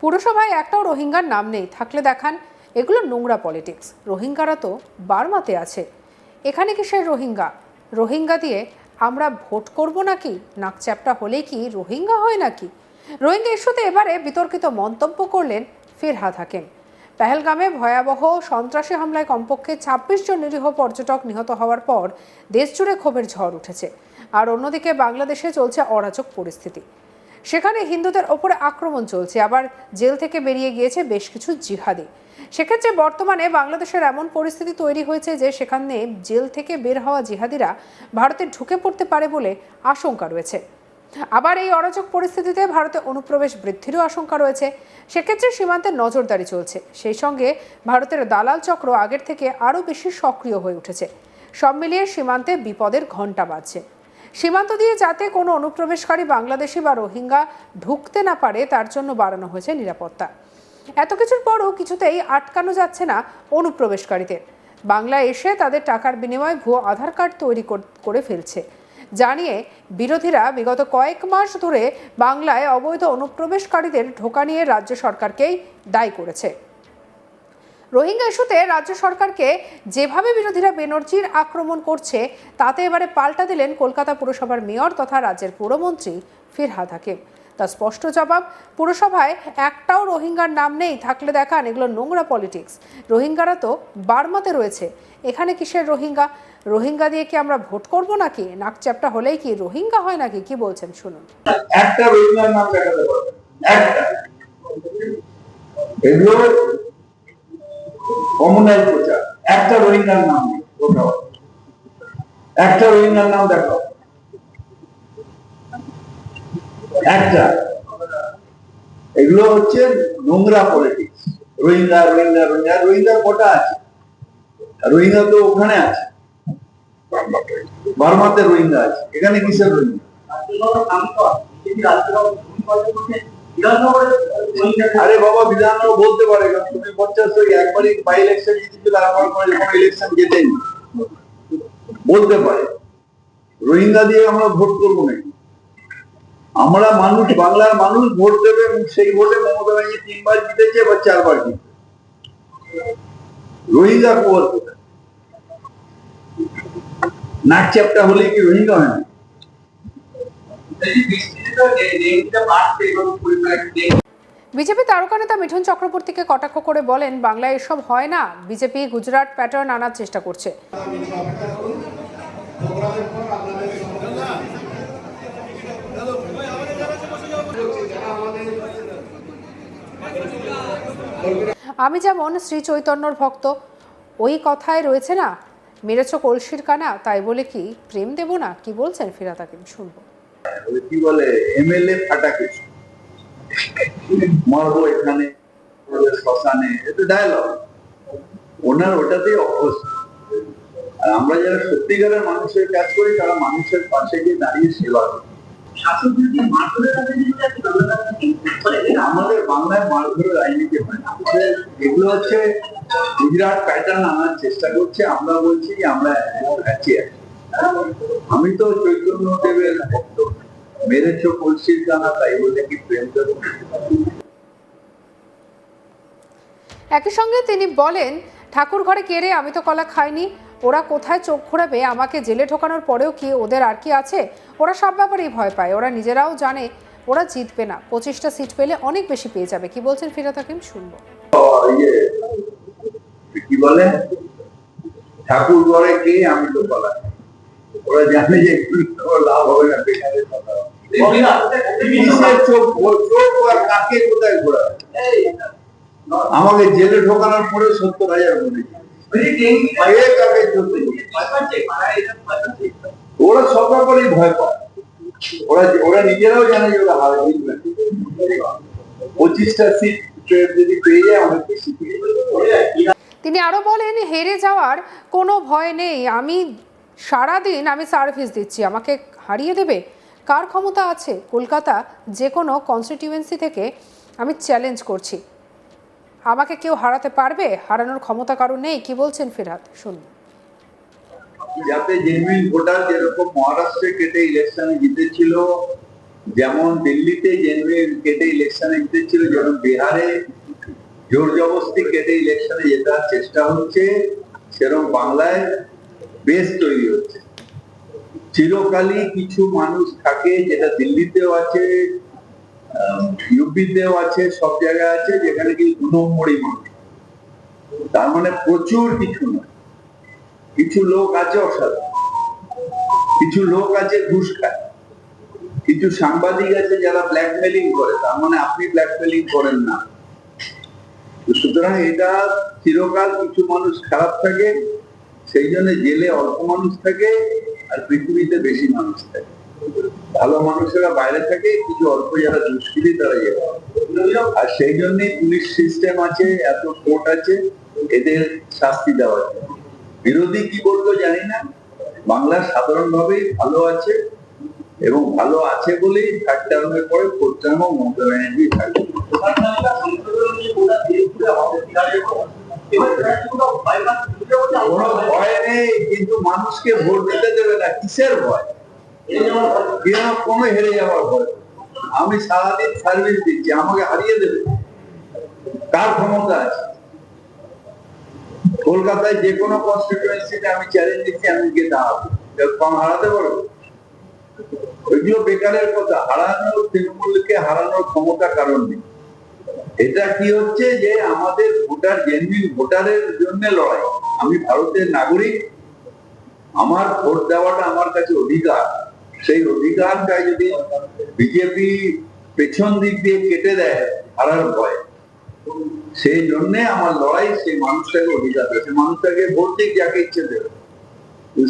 পুরসভায় একটাও রোহিঙ্গার নাম নেই, থাকলে দেখান। এগুলো নোংরা পলিটিক্স। রোহিঙ্গারা তো বার্মাতে আছে। এখানে কি সেই রোহিঙ্গা? রোহিঙ্গা দিয়ে আমরা ভোট করব নাকি? নাক চ্যাপটা হলেই কি রোহিঙ্গা হয় নাকি? রোহিঙ্গা ইস্যুতে এবারে বিতর্কিত মন্তব্য করলেন ফিরহাদ হাকিম। পেহেলগামে ভয়াবহ সন্ত্রাসী হামলায় কমপক্ষে ছাব্বিশ জন নিরীহ পর্যটক নিহত হওয়ার পর দেশজুড়ে ক্ষোভের ঝড় উঠেছে। আর অন্যদিকে বাংলাদেশে চলছে অরাজক পরিস্থিতি। সেখানে হিন্দুদের ওপরে আক্রমণ চলছে, আবার জেল থেকে বেরিয়ে গিয়েছে বেশ কিছু জিহাদি। সেক্ষেত্রে বর্তমানে বাংলাদেশের এমন পরিস্থিতি তৈরি হয়েছে যে সেখানে জেল থেকে বের হওয়া জিহাদিরা ভারতে ঢুকে পড়তে পারে বলে আশঙ্কা রয়েছে। আবার এই অরাজক পরিস্থিতিতে ভারতে অনুপ্রবেশ বৃদ্ধিরও আশঙ্কা রয়েছে। সেক্ষেত্রে সীমান্তে নজরদারি চলছে। সেই সঙ্গে ভারতের দালাল চক্র আগের থেকে আরও বেশি সক্রিয় হয়ে উঠেছে। সব মিলিয়ে সীমান্তে বিপদের ঘণ্টা বাজছে। সীমান্ত দিয়ে যাতে কোনো অনুপ্রবেশকারী বাংলাদেশি বা রোহিঙ্গা ঢুকতে না পারে, তার জন্য বাড়ানো হয়েছে নিরাপত্তা। এত কিছুর পরও কিছুতেই আটকানো যাচ্ছে না অনুপ্রবেশকারীদের। বাংলায় এসে তাদের টাকার বিনিময়ে ভুয়ো আধার কার্ড তৈরি করে ফেলছে। জানিয়ে বিরোধীরা বিগত কয়েক মাস ধরে বাংলায় অবৈধ অনুপ্রবেশকারীদের ঢোকা নিয়ে রাজ্য সরকারকেই দায়ী করেছে। রোহিঙ্গা ইস্যুতে রাজ্য সরকারকে যেভাবে বিরোধীরা বেনর্জির আক্রমণ করছে, তাতে এবারে পাল্টা দিলেন কলকাতা পুরসভার মেয়র তথা রাজ্যের পুরমন্ত্রী ফিরহাদ হাকিম। তার স্পষ্ট জবাব, পুরসভায় একটাও রোহিঙ্গার নাম নেই, থাকলে দেখান এগুলো নোংরা পলিটিক্স। রোহিঙ্গারা তো বার্মাতে রয়েছে, এখানে কিসের রোহিঙ্গা? রোহিঙ্গা দিয়ে কি আমরা ভোট করব নাকি? নাক চ্যাপটা হলেই কি রোহিঙ্গা হয় নাকি? কি বলছেন, শুনুন। একটা রোহিঙ্গার নাম দেখাতে পারবে একটা। এগুলো কমনাল প্রচার। একটা রোহিঙ্গার নাম নেই একটা রোহিঙ্গার নাম দেখাও। একটা। এগুলো হচ্ছে নোংরা politics Rohingya Rohingya Rohingya Rohingya কটা আছে? রোহিঙ্গা তো ওখানে আছে। বার্মাতে রোহিঙ্গা আছে। এখানে কিসের রোহিঙ্গা? আরে বাবা বলতে পারে তুমি পঞ্চাশ একবারই বাই ইলেকশন জিতেছিল ইলেকশন বলতে পারে। রোহিঙ্গা দিয়ে আমরা ভোট করব নাকি? আমরা মানুষ, বাংলার মানুষ ভোট দেবে সেই ভোটে মমতা ব্যানার্জি তিনবার জিতেছে বা চারবার জিতেছে। রোহিঙ্গা কোয়ার নাক চ্যাপটা হলে কি রোহিঙ্গা হয় না বিজেপি তারকা নেতা মিঠুন চক্রবর্তীকে কটাক্ষ করে বলেন, বাংলায় এসব হয় না। বিজেপি গুজরাট প্যাটার্ন আনার চেষ্টা করছে। আমি যেমন শ্রী চৈতন্যর ভক্ত, ওই কথায় রয়েছে না, মেরেছ কলসির কানা, তাই বলে কি প্রেম দেব না? কি বলছেন ফিরাত হাকিম? শুনব। ওই কি বলে এমএলএ ফাটাকে মারবো এখানে শ্মশানে। এটা ডায়লগ ওনার ওটাতেই অভ্যস্ত। আর আমরা যারা সত্যিকারের মানুষের কাজ করি তারা মানুষের পাশে গিয়ে দাঁড়িয়ে সেবা করি। আমাদের বাংলায় মারধরের রাজনীতি হয় না। এগুলো হচ্ছে গুজরাট প্যাটার্ন আনার চেষ্টা করছে। আমরা বলছি যে আমরা কাছে আছি আমি তো চৈতন্য দেবের ভক্ত। মেরেছ কলসির কানা তাই বলে কি প্রেম একই সঙ্গে তিনি বলেন ঠাকুর ঘরে কেড়ে আমি তো কলা খাইনি। ওরা কোথায় চোখ ঘোরাবে? আমাকে জেলে ঢোকানোর পরেও কি ওদের আর কি আছে? ওরা সব ব্যাপারেই ভয় পায়। ওরা নিজেরাও জানে ওরা জিতবে না। পঁচিশটা সিট পেলে অনেক বেশি পেয়ে যাবে। কি বলছেন ফিরাত হাকিম? শুনব। ইয়ে কি বলে? ঠাকুর ঘরে কে? আমি তো বলা ওরা জানে যে লাভ হবে না বেকারের কথা। কিসের চোখ ও- চোখ আর কাকে কোথায় ঘোরা আমাকে জেলে ঢোকানোর পরে সত্তর হাজার চোখ ওরা সব ব্যাপারেই ভয় পায়। ওরা ওরা নিজেরাও জানে যে ওরা হারে জিতবে পঁচিশটা সিট যদি পেয়ে যায় অনেক বেশি। তিনি আরও বলেন হেরে যাওয়ার কোনো ভয় নেই। আমি সারাদিন আমি সার্ভিস দিচ্ছি। আমাকে হারিয়ে দেবে? কার ক্ষমতা আছে? কলকাতা যে কোনো কনস্টিটিউয়েন্সি থেকে আমি চ্যালেঞ্জ করছি। আমাকে কেউ হারাতে পারবে? হারানোর ক্ষমতা কারও নেই? কি বলছেন ফিরহাদ? শুনুন। যাতে জেনুইন ভোটার যেরকম মহারাষ্ট্রে কেটে ইলেকশনে জিতেছিল, যেমন দিল্লিতে জেনুইন কেটে ইলেকশনে জিতেছিল, যেমন বিহারে জোর জবস্তি কেটে ইলেকশনে জেতার চেষ্টা হচ্ছে, সেরকম বাংলায় বেশ তৈরি হচ্ছে। চিরকালই কিছু মানুষ থাকে যেটা দিল্লিতেও আছে ইউপিতেও আছে, সব জায়গায় আছে, যেখানে কি নম্বরই মানুষ তার মানে প্রচুর কিছু নয় কিছু লোক আছে অসাধারণ। কিছু লোক আছে ঘুষ খায় কিছু সাংবাদিক আছে যারা ব্ল্যাকমেলিং করে। তার মানে আপনি ব্ল্যাকমেলিং করেন না। সুতরাং এটা চিরকাল কিছু মানুষ খারাপ থাকে। সেই জন্য জেলে অল্প মানুষ থাকে আর পৃথিবীতে বেশি মানুষ থাকে। ভালো মানুষেরা বাইরে থাকে কিছু অল্প যারা দুষ্কৃতি তারা জেলে আর সেই জন্যই পুলিশ সিস্টেম আছে, এত কোর্ট আছে, এদের শাস্তি দেওয়া আছে বিরোধী কি বলতো জানি না। বাংলা সাধারণভাবেই ভালো আছে এবং ভালো আছে বলেই থার্ড টার্মের পরে ফোর্থ টার্মও মমতা ব্যানার্জি থাকবে। কোনো ভয় নেই কিন্তু মানুষকে ভোট দিতে দেবে না কিসের ভয়? কেন কোনো হেরে যাওয়ার ভয় আমি সারাদিন সার্ভিস দিচ্ছি আমাকে হারিয়ে দেবে। কার ক্ষমতা আছে। কলকাতায় যে কোনো কনস্টিটুয়েন্সিতে আমি চ্যালেঞ্জ দিচ্ছি আমি গিয়ে দাঁড়াবো। কম হারাতে পারব? ওইগুলো বেকারের কথা হারানোর তৃণমূলকে হারানোর ক্ষমতা কারণ নেই। এটা কি হচ্ছে যে আমাদের ভোটার জেনুইন ভোটারের জন্য লড়াই? আমি ভারতের নাগরিক, আমার ভোট দেওয়াটা আমার কাছে অধিকার। সেই অধিকারটা যদি বিজেপি পেছন দিক দিয়ে কেটে দেয়, হারার ভয়। সেই জন্য আমার লড়াই সেই মানুষটাকে অধিকার দেয় সেই মানুষটাকে ভোট দিক যাকে ইচ্ছে দেবে।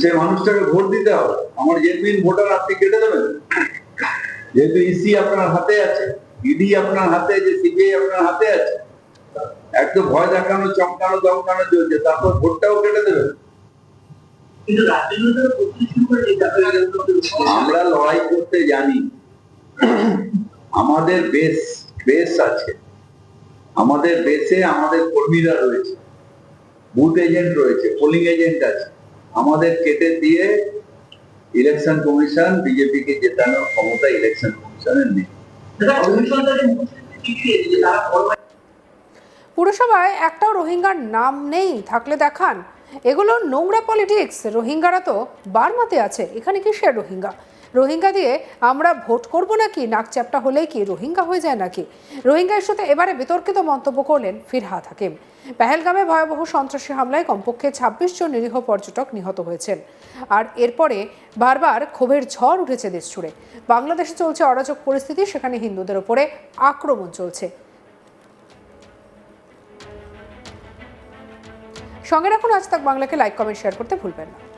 সেই মানুষটাকে ভোট দিতে হবে। আমার জেনুইন ভোটার আপনি কেটে দেবেন? যেহেতু ইসি আপনার হাতে আছে। ইডি আপনার হাতে আছে সিবিআই আপনার হাতে আছে এক তো ভয় দেখানো চমকানো দমকানো চলছে তারপর ভোটটাও কেটে দেবে। আমরা লড়াই করতে জানি। আমাদের বেশ বেশ আছে। আমাদের বেশে আমাদের কর্মীরা রয়েছে। বুথ এজেন্ট রয়েছে পোলিং এজেন্ট আছে। আমাদের কেটে দিয়ে ইলেকশন কমিশন বিজেপিকে জেতানোর ক্ষমতা ইলেকশন কমিশনের নেই। পুরসভায় একটাও রোহিঙ্গার নাম নেই থাকলে দেখান। এগুলো নোংরা পলিটিক্স রোহিঙ্গারা তো বার্মাতে আছে। এখানে কিসের রোহিঙ্গা? রোহিঙ্গা দিয়ে আমরা ভোট করব নাকি? নাক চ্যাপটা হলেই কি রোহিঙ্গা হয়ে যায় নাকি? রোহিঙ্গা ইস্যুতে এবারে বিতর্কিত মন্তব্য করলেন ফিরহাদ হাকিম। পেহেলগামে ভয়াবহ সন্ত্রাসী হামলায় কমপক্ষে ছাব্বিশ জন নিরীহ পর্যটক নিহত হয়েছেন। আর এরপরে বারবার ক্ষোভের ঝড় উঠেছে দেশ জুড়ে। বাংলাদেশে চলছে অরাজক পরিস্থিতি, সেখানে হিন্দুদের ওপরে আক্রমণ চলছে। সঙ্গে রাখুন, আজ তাক বাংলাকে লাইক, কমেন্ট, শেয়ার করতে ভুলবেন না।